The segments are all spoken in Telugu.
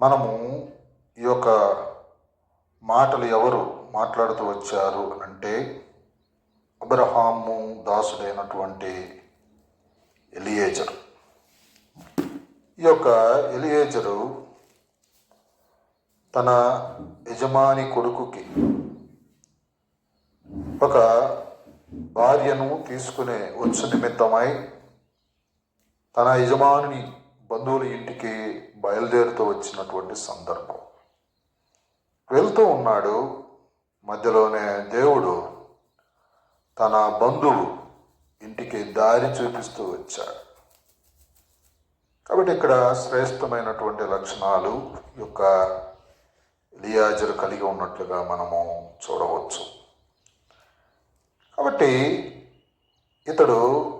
మనము ఈ యొక్క మాటలు ఎవరు మాట్లాడుతూ వచ్చారు అంటే అబ్రహాము దాసుడైనటువంటి ఎలియేజరు. ఈ యొక్క ఎలియేజరు తన యజమాని కొడుకుకి ఒక భార్యను తీసుకునే వచ్చు నిమిత్తమై తన యజమాని బంధువుల ఇంటికి బయలుదేరుతూ వచ్చినటువంటి సందర్భం. వెళ్తూ ఉన్నాడు. మధ్యలోనే దేవుడు తన బంధువు ఇంటికి దారి చూపిస్తూ వచ్చాడు. కాబట్టి ఇక్కడ శ్రేష్టమైనటువంటి లక్షణాలు యొక్క లియాజరు కలిగి ఉన్నట్లుగా మనము చూడవచ్చు. కాబట్టి ఇతడు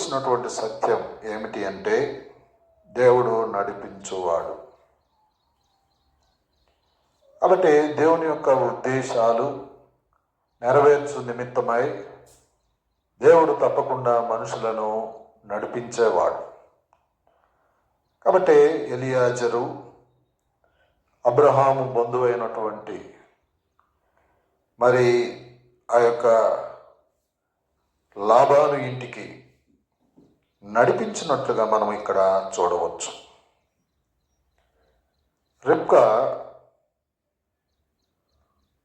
వచ్చినటువంటి సత్యం ఏమిటి అంటే దేవుడు నడిపించువాడు. కాబట్టి దేవుని యొక్క ఉద్దేశాలు నెరవేర్చు నిమిత్తమై దేవుడు తప్పకుండా మనుషులను నడిపించేవాడు. కాబట్టి ఎలియాజరు అబ్రహాము బంధువైనటువంటి మరి ఆ యొక్క లాభాను ఇంటికి నడిపించినట్లుగా మనం ఇక్కడ చూడవచ్చు. రిప్కా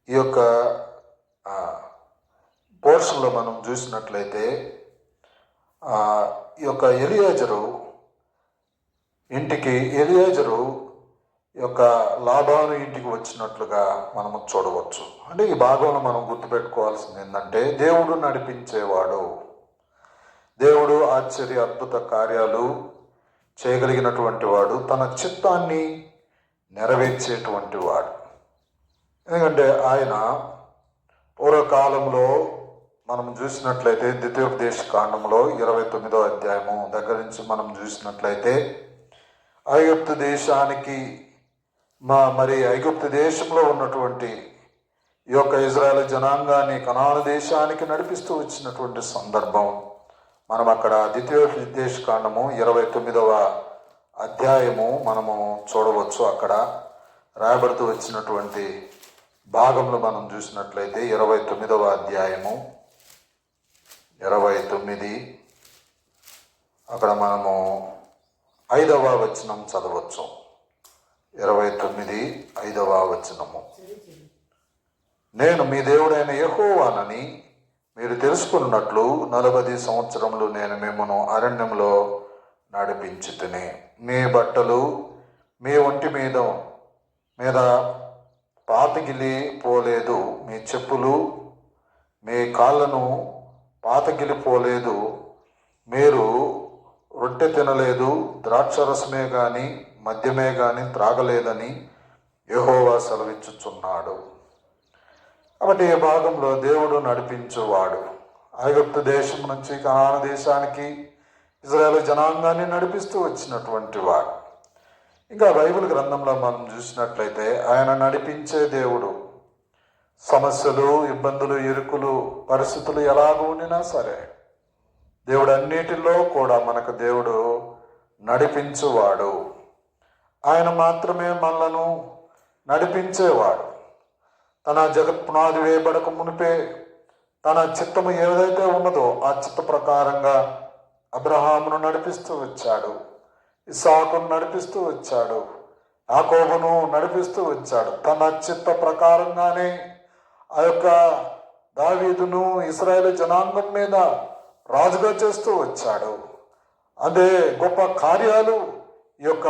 ఈ యొక్క పోర్షన్లో మనం చూసినట్లయితే ఈ యొక్క ఎలియాజరు ఇంటికి ఎలియాజరు ఈ యొక్క లాభాను ఇంటికి వచ్చినట్లుగా మనము చూడవచ్చు. అంటే ఈ భాగంలో మనం గుర్తుపెట్టుకోవాల్సింది ఏంటంటే దేవుడు నడిపించేవాడు. దేవుడు ఆశ్చర్య అద్భుత కార్యాలు చేయగలిగినటువంటి వాడు తన చిత్తాన్ని నెరవేర్చేటువంటి వాడు. ఎందుకంటే ఆయన పూర్వకాలంలో మనం చూసినట్లయితే ద్వితీయోపదేశ కాండంలో ఇరవై తొమ్మిదో అధ్యాయము దగ్గర నుంచి మనం చూసినట్లయితే ఐగుప్తు దేశానికి మా మరి ఐగుప్తు దేశంలో ఉన్నటువంటి ఈ యొక్క ఇజ్రాయల్ జనాంగాన్ని కనాను దేశానికి నడిపిస్తూ వచ్చినటువంటి సందర్భం. మనం అక్కడ ద్వితీయోపదేశ కాండము ఇరవై తొమ్మిదవ అధ్యాయము మనము చూడవచ్చు అక్కడ రాయబడుతూ వచ్చినటువంటి భాగంలో మనం చూసినట్లయితే ఇరవై తొమ్మిదవ అధ్యాయము. ఇరవై తొమ్మిది. అక్కడ మనము ఐదవ వచనం చదవచ్చు. ఇరవై తొమ్మిది ఐదవ వచనము. నేను మీ దేవుడైన యహోవానని మీరు తెలుసుకున్నట్లు నలభై సంవత్సరములు నేను మిమ్మను అరణ్యంలో నడిపించుతుని. మీ బట్టలు మీ ఒంటి మీద మీద పాతగిలి పోలేదు. మీ చెప్పులు మీ కాళ్ళను పాతగిలిపోలేదు మీరు రొట్టె తినలేదు. ద్రాక్షరసమే కానీ మద్యమే కానీ త్రాగలేదని యహోవా సెలవిచ్చుచున్నాడు. కాబట్టి ఈ భాగంలో దేవుడు నడిపించేవాడు? ఐగుప్తు దేశం నుంచి కనాన దేశానికి ఇజ్రాయేల్ జనాంగాన్ని నడిపిస్తూ వచ్చినటువంటి వాడు. ఇంకా బైబిల్ గ్రంథంలో మనం చూసినట్లయితే ఆయన నడిపించే దేవుడు. సమస్యలు ఇబ్బందులు ఇరుకులు పరిస్థితులు ఎలాగూ ఉండినా సరే దేవుడు అన్నిటిలో కూడా మనకు దేవుడు నడిపించువాడు. ఆయన మాత్రమే మనలను నడిపించేవాడు. తన జగత్ పునాది వేయబడక మునిపే తన చిత్తము ఏదైతే ఉన్నదో ఆ చిత్త ప్రకారంగా అబ్రహామును నడిపిస్తూ వచ్చాడు ఇసాకును నడిపిస్తూ వచ్చాడు యాకోబును నడిపిస్తూ వచ్చాడు. తన చిత్త ప్రకారంగానే ఆ యొక్క దావీదును ఇస్రాయేల్ జనాంగం మీద రాజుగా చేస్తూ వచ్చాడు. అదే గొప్ప కార్యాలు ఈ యొక్క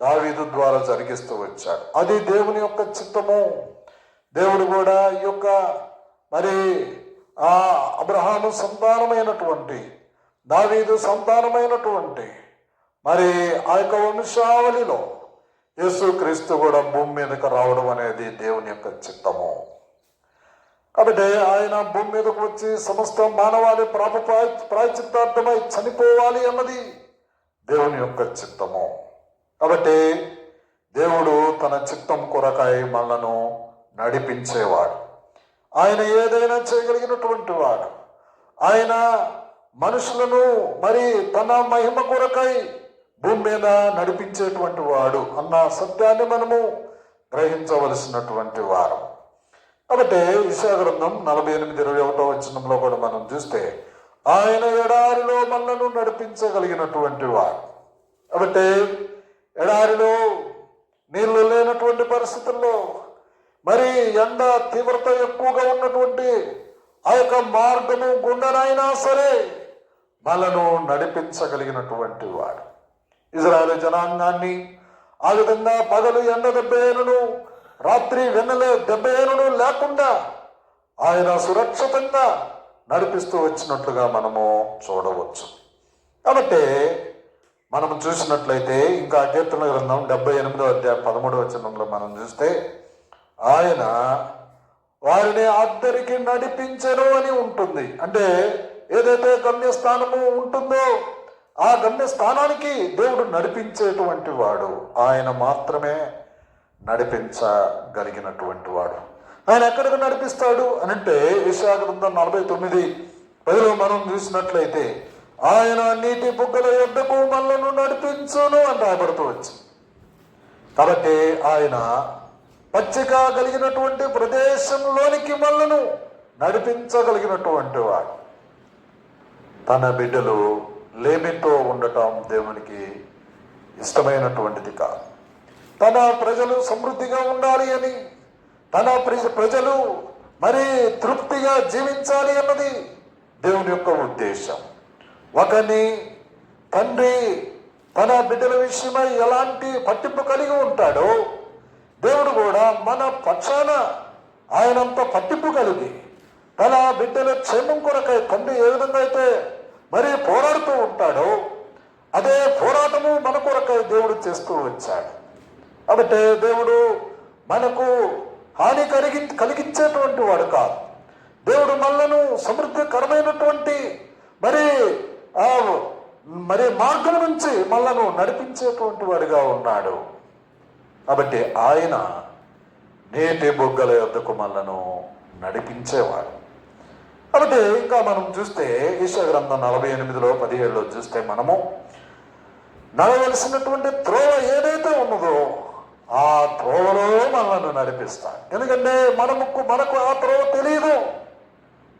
దావీదు ద్వారా జరిగిస్తూ వచ్చాడు. అది దేవుని యొక్క చిత్తము. దేవుడు కూడా ఈ యొక్క మరి ఆ అబ్రహాము సంతానమైనటువంటి దావీదు సంతానమైనటువంటి మరి ఆ యొక్క వంశావళిలో యేసు క్రీస్తు కూడా భూమి మీదకు రావడం అనేది దేవుని యొక్క చిత్తము. కాబట్టి ఆయన భూమి మీదకు వచ్చి సమస్త మానవాళి ప్రాప ప్రాచిత్తార్థమై చనిపోవాలి అన్నది దేవుని యొక్క చిత్తము. కాబట్టి దేవుడు తన చిత్తం కొరకాయ మనలను నడిపించేవాడు. ఆయన ఏదైనా చేయగలిగినటువంటి వాడు. ఆయన మనుషులను మరి తన మహిమ కొరకై భూమి మీద నడిపించేటువంటి వాడు అన్న సత్యాన్ని మనము గ్రహించవలసినటువంటి వారం. కాబట్టి విషయ గ్రంథం నలభై ఎనిమిది ఇరవై ఒకటో వచనంలో కూడా మనం చూస్తే ఆయన ఎడారిలో మనలను నడిపించగలిగినటువంటి వాడు. కాబట్టి ఎడారిలో నీళ్ళు లేనటువంటి పరిస్థితుల్లో మరి ఎండ తీవ్రత ఎక్కువగా ఉన్నటువంటి ఆ యొక్క మార్గము గుండెనైనా సరే మనను నడిపించగలిగినటువంటి వాడు. ఇజ్రాయల్ జనాంగాన్ని ఆ విధంగా పగలు ఎండ దెబ్బేనును రాత్రి వెన్నెల దెబ్బేనును లేకుండా ఆయన సురక్షితంగా నడిపిస్తూ వచ్చినట్లుగా మనము చూడవచ్చు. కాబట్టి మనం చూసినట్లయితే ఇంకా కీర్తన గ్రంథం డెబ్బై ఎనిమిదో అధ్యాయం పదమూడవ చిన్నంలో మనం చూస్తే ఆయన వారిని అద్దరికి నడిపించరు అని ఉంటుంది. అంటే ఏదైతే గమ్యస్థానము ఉంటుందో ఆ గమ్యస్థానానికి దేవుడు నడిపించేటువంటి వాడు. ఆయన మాత్రమే నడిపించగలిగినటువంటి వాడు. ఆయన ఎక్కడికి నడిపిస్తాడు అని అంటే గ్రంథం నలభై తొమ్మిది పదిలో మనం చూసినట్లయితే ఆయన నీటి బుగ్గల యొద్దకు మనలను నడిపించును అని రాయబడుతూ వచ్చింది. కాబట్టి ఆయన పచ్చిక కలిగినటువంటి ప్రదేశంలోనికి మనలను నడిపించగలిగినటువంటి వాడు. తన బిడ్డలు లేమితో ఉండటం దేవునికి ఇష్టమైనటువంటిది కాదు. తన ప్రజలు సమృద్ధిగా ఉండాలి అని తన ప్రజ- ప్రజలు మరి తృప్తిగా జీవించాలి అన్నది దేవుని యొక్క ఉద్దేశం. ఒకని తండ్రి తన బిడ్డల విషయమై ఎలాంటి పట్టింపు కలిగి ఉంటాడో దేవుడు కూడా మన పక్షాన ఆయనంత పట్టింపు కలిగి తన బిడ్డల క్షేమం కొరకై తండ్రి ఏ విధంగా అయితే మరి పోరాడుతూ ఉంటాడో అదే పోరాటము మన కొరకై దేవుడు చేస్తూ వచ్చాడు. కాబట్టి దేవుడు మనకు హాని కలిగి కలిగించేటువంటి వాడు కాదు. దేవుడు మనలను సమృద్ధికరమైనటువంటి మరి మరి మార్గం నుంచి మనలను నడిపించేటువంటి వాడిగా ఉన్నాడు. కాబట్టి ఆయన నేటి బొగ్గల యొద్దకు మనలను నడిపించేవాడు. కాబట్టి ఇంకా మనం చూస్తే ఈశ్వ గ్రంథం నలభై ఎనిమిదిలో పదిహేడులో చూస్తే మనము నడవలసినటువంటి త్రోవ ఏదైతే ఉన్నదో ఆ త్రోవలో మనల్ని నడిపిస్తాడు. ఎందుకంటే మనము మనకు ఆ త్రోవ తెలియదు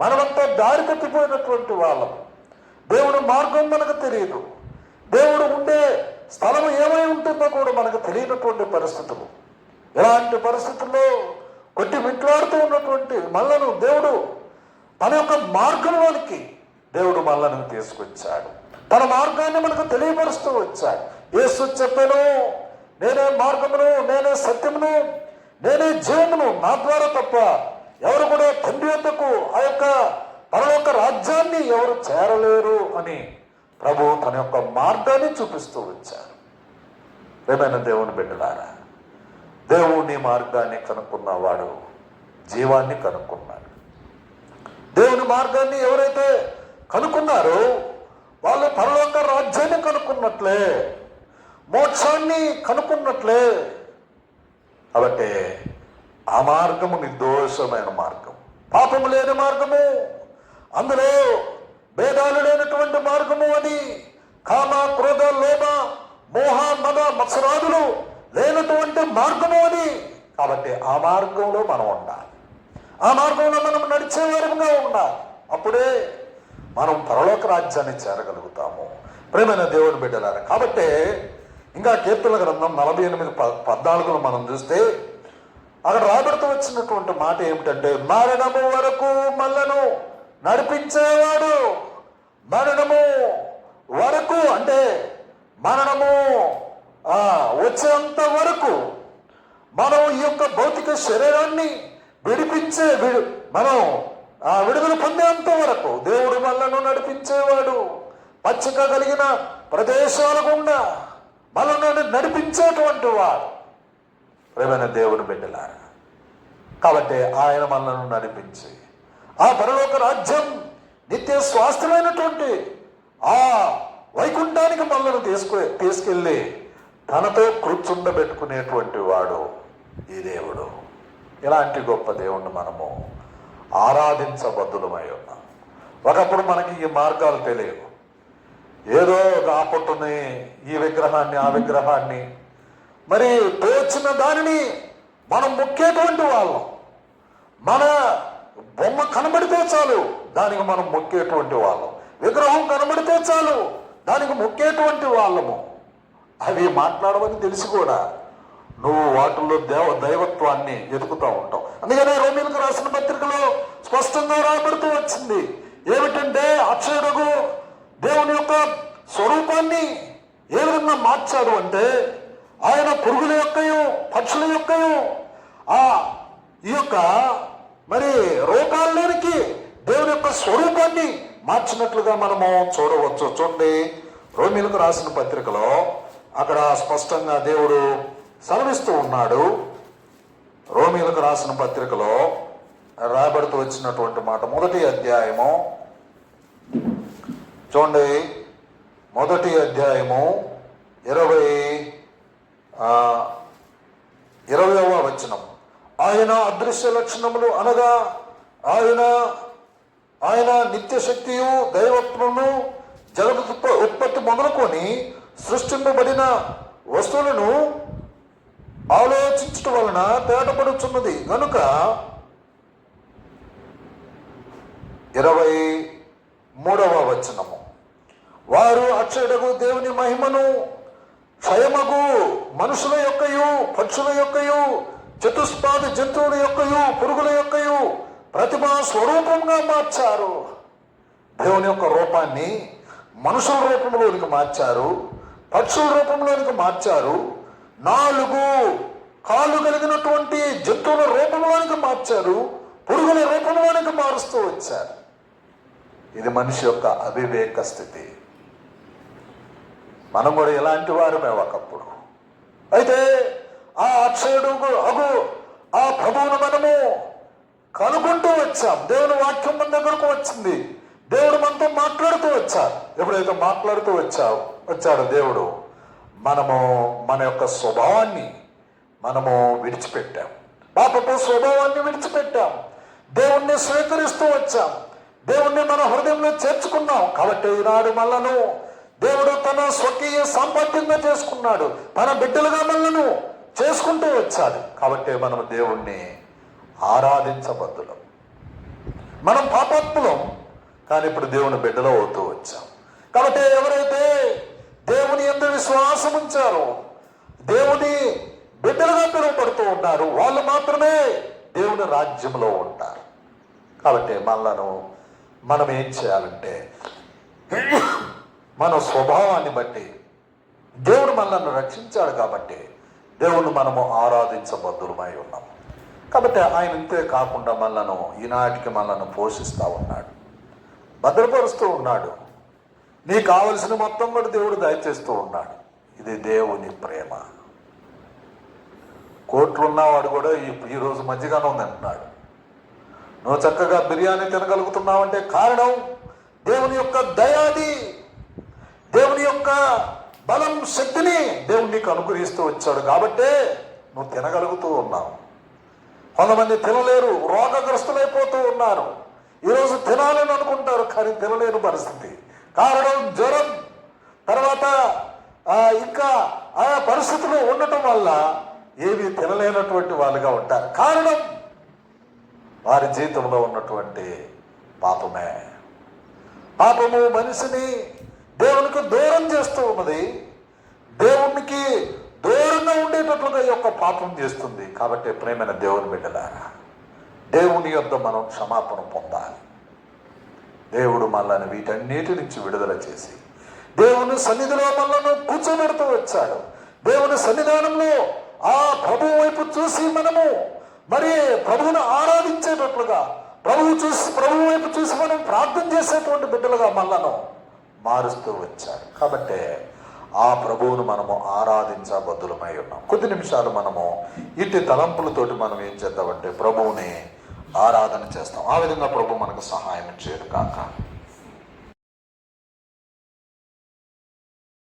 మనమంతా దారి తప్పిపోయినటువంటి వాళ్ళం దేవుడు మార్గం మనకు తెలియదు దేవుడు ఉండే స్థలం ఏమై ఉంటుందో కూడా మనకు తెలియనటువంటి పరిస్థితులు. ఇలాంటి పరిస్థితుల్లో కొట్టి మిట్లాడుతూ ఉన్నటువంటి మళ్ళను దేవుడు తన యొక్క మార్గంలోనికి దేవుడు మల్లను తీసుకొచ్చాడు. తన మార్గాన్ని మనకు తెలియపరుస్తూ వచ్చాడు. యేసు చెప్పాను నేనే మార్గమును నేనే సత్యమును నేనే జీవమును నా ద్వారా తప్ప ఎవరు కూడా తండ్రి వద్దకు ఆ యొక్క పరలోక రాజ్యాన్ని ఎవరు చేరలేరు అని ప్రభు తన యొక్క మార్గాన్ని చూపిస్తూ వచ్చారు. ఏమైనా దేవుని బిడ్డలారా దేవుని మార్గాన్ని కనుక్కున్నవాడు జీవాన్ని కనుక్కున్నాడు. దేవుని మార్గాన్ని ఎవరైతే కనుక్కున్నారో వాళ్ళు పరలోక రాజ్యాన్ని కనుక్కున్నట్లే మోక్షాన్ని కనుక్కున్నట్లే. కాబట్టి ఆ మార్గము నిర్దోషమైన మార్గం పాపము లేని మార్గము. అందులో భేదాలు లేనటువంటి మార్గము అది. కామ క్రోధ లోభ మోహ మద మత్సరాదులు లేనటువంటి మార్గము అని కాబట్టి ఆ మార్గంలో మనం ఉండాలి. ఆ మార్గంలో మనం నడిచే వారంగా ఉండాలి. అప్పుడే మనం పరలోక రాజ్యాన్ని చేరగలుగుతాము. ప్రేమైన దేవుని బిడ్డలారా కాబట్టి ఇంకా కీర్తన గ్రంథం నలభై ఎనిమిది ప- పద్నాలుగులో మనం చూస్తే అక్కడ రాబడుతూ వచ్చినటువంటి మాట ఏమిటంటే మరణము వరకు మళ్ళను నడిపించేవాడు మరణము వరకు అంటే మరణము వచ్చేంత వరకు మనం ఈ యొక్క భౌతిక శరీరాన్ని విడిపించే విడు మనం ఆ విడుదల పొందేంత వరకు దేవుడు మనలను నడిపించేవాడు. పచ్చిక కలిగిన ప్రదేశాల గుండా మనల్ని నడిపించేటువంటి వాడు. ప్రేమైన దేవుని బిడ్డలారా కాబట్టి ఆయన మనలను నడిపించి ఆ పరలోక రాజ్యం నిత్య స్వాస్థ్యమైనటువంటి ఆ వైకుంఠానికి మనల్ని తీసుకు తీసుకెళ్ళి తనతో కూర్చుండబెట్టుకునేటువంటి వాడు ఈ దేవుడు. ఇలాంటి గొప్ప దేవుణ్ణి మనము ఆరాధించబద్దులమై ఉన్నాం. ఒకప్పుడు మనకి ఈ మార్గాలు తెలియవు. ఏదో ఆ పొట్టుని ఈ విగ్రహాన్ని ఆ విగ్రహాన్ని. మరి తోచిన దానిని మనం ముక్కేటువంటి వాళ్ళం. మన బొమ్మ కనబడితే చాలు. దానికి మనం మొక్కేటువంటి వాళ్ళం. విగ్రహం కనబడితే చాలు. దానికి మొక్కేటువంటి వాళ్ళము. అవి మాట్లాడమని తెలిసి కూడా నువ్వు వాటిల్లో దేవ దైవత్వాన్ని వెతుకుతూ ఉంటావు. అందుకనే రోమిలకు రాసిన పత్రికలో స్పష్టంగా రాబడుతూ వచ్చింది. ఏమిటంటే అక్షయుడకు దేవుని యొక్క స్వరూపాన్ని ఏ విధంగా మార్చాడు అంటే ఆయన పురుగుల యొక్కయు పక్షుల యొక్కయు ఆ ఈ యొక్క మరి రూపాల్లోనికి దేవుని యొక్క స్వరూపాన్ని మార్చినట్లుగా మనము చూడవచ్చు. చూడండి రోమిలకు రాసిన పత్రికలో అక్కడ స్పష్టంగా దేవుడు సెలవిస్తూ ఉన్నాడు. రోమిలకు రాసిన పత్రికలో రాబడుతూ వచ్చినటువంటి మాట మొదటి అధ్యాయము. చూడండి మొదటి అధ్యాయము ఇరవై ఇరవయవ వచనం. ఆయన అదృశ్య లక్షణములు అనగా ఆయన ఆయన నిత్య శక్తియు దైవత్వము జగత్ ఉత్పత్తి మొదలుకొని సృష్టింపబడిన వస్తువులను ఆలోచించటం వలన తేటపడుచున్నది. కనుక ఇరవై మూడవ వచనము. వారు అక్షయుడకు దేవుని మహిమను క్షయమగు మనుషుల యొక్కయు పక్షుల యొక్కయు చతుష్పాద జంతువుల యొక్కయు పురుగుల యొక్కయు ప్రతిమా స్వరూపంగా మార్చారు. దేవుని యొక్క రూపాన్ని మనుషుల రూపంలోనికి మార్చారు పక్షుల రూపంలోనికి మార్చారు నాలుగు కాళ్ళు కలిగినటువంటి జంతువుల రూపంలోనికి మార్చారు పురుగుల రూపంలోనికి మారుస్తూ వచ్చారు. ఇది మనిషి యొక్క అవివేక స్థితి. మనం కూడా ఇలాంటి వారమే ఒకప్పుడు. అయితే ఆ అక్షయుడు అగు ఆ ప్రభువును మనము కనుగొంటూ వచ్చాం. దేవుని వాక్యం మన దగ్గరకు వచ్చింది. దేవుడు మనతో మాట్లాడుతూ వచ్చారు. ఎప్పుడైతే మాట్లాడుతూ వచ్చావు వచ్చాడు దేవుడు మనము మన యొక్క స్వభావాన్ని మనము విడిచిపెట్టాం. పాపపు స్వభావాన్ని విడిచిపెట్టాం. దేవుణ్ణి స్వీకరిస్తూ వచ్చాం. దేవుణ్ణి మన హృదయంలో చేర్చుకున్నాం. కాబట్టి ఈనాడు మళ్ళను దేవుడు తన స్వకీయ సాంపత్యంగా చేసుకున్నాడు. తన బిడ్డలుగా మళ్ళను చేసుకుంటూ వచ్చాలి. కాబట్టి మనం దేవుణ్ణి ఆరాధించబద్దులం. మనం పాపాత్ములం కానీ ఇప్పుడు దేవుని బిడ్డలో అవుతూ వచ్చాం. కాబట్టి ఎవరైతే దేవుని ఎందు విశ్వాసం ఉంచారో దేవుని బిడ్డలుగా పిలువబడుతూ ఉన్నారు వాళ్ళు మాత్రమే దేవుని రాజ్యంలో ఉంటారు. కాబట్టి మనలను మనం ఏం చేయాలంటే మన స్వభావాన్ని బట్టి దేవుడు మనల్ని రక్షించాడు కాబట్టి దేవుణ్ణి మనము ఆరాధించబద్ధులమై ఉన్నాం. కాబట్టి ఆయన ఇంతే కాకుండా మనలను ఈనాటికి మనలను పోషిస్తూ ఉన్నాడు. భద్రపరుస్తూ ఉన్నాడు. నీకు కావలసిన మొత్తం కూడా దేవుడు దయచేస్తూ ఉన్నాడు. ఇది దేవుని ప్రేమ. కోట్లున్నవాడు కూడా ఈ ఈరోజు మధ్యగానే ఉంది అంటున్నాడు నువ్వు చక్కగా బిర్యానీ తినగలుగుతున్నావంటే కారణం దేవుని యొక్క దయాది దేవుని యొక్క బలం శక్తిని దేవుడు నీకు అనుగ్రహిస్తూ వచ్చాడు కాబట్టే నువ్వు తినగలుగుతూ ఉన్నావు. కొంతమంది తినలేరు రోగగ్రస్తులైపోతూ ఉన్నారు. ఈరోజు తినాలని అనుకుంటారు కానీ తినలేని పరిస్థితి. కారణం జ్వరం. తర్వాత ఇంకా ఆయా పరిస్థితులు ఉండటం వల్ల ఏవి తినలేనటువంటి వాళ్ళుగా ఉంటారు. కారణం వారి జీవితంలో ఉన్నటువంటి పాపమే. పాపము మనిషిని దేవునికి దూరం చేస్తూ ఉన్నది. దేవునికి దూరంగా ఉండేటట్లుగా ఈ యొక్క పాపం చేస్తుంది. కాబట్టి ప్రేమైన దేవుని బిడ్డలారా దేవుని యొద్ద మనం క్షమాపణ పొందాలి. దేవుడు మనల్ని వీటన్నిటి నుంచి విడుదల చేసి దేవుని సన్నిధిలో మనల్ని కూర్చోబెడుతూ వచ్చాడు. దేవుని సన్నిధానంలో ఆ ప్రభు వైపు చూసి మనము మరి ప్రభువును ఆరాధించేటట్లుగా ప్రభువు చూసి ప్రభు వైపు చూసి మనం ప్రార్థన చేసేటువంటి బిడ్డలుగా మళ్ళను మారుస్తూ వచ్చారు. కాబట్టి ఆ ప్రభువును మనము ఆరాధించబద్దులమై ఉన్నాం. కొద్ది నిమిషాలు మనము ఇట్టి తలంపులతోటి మనం ఏం చేద్దామంటే ప్రభువుని ఆరాధన చేస్తాం. ఆ విధంగా ప్రభు మనకు సహాయం చేయడు కాక.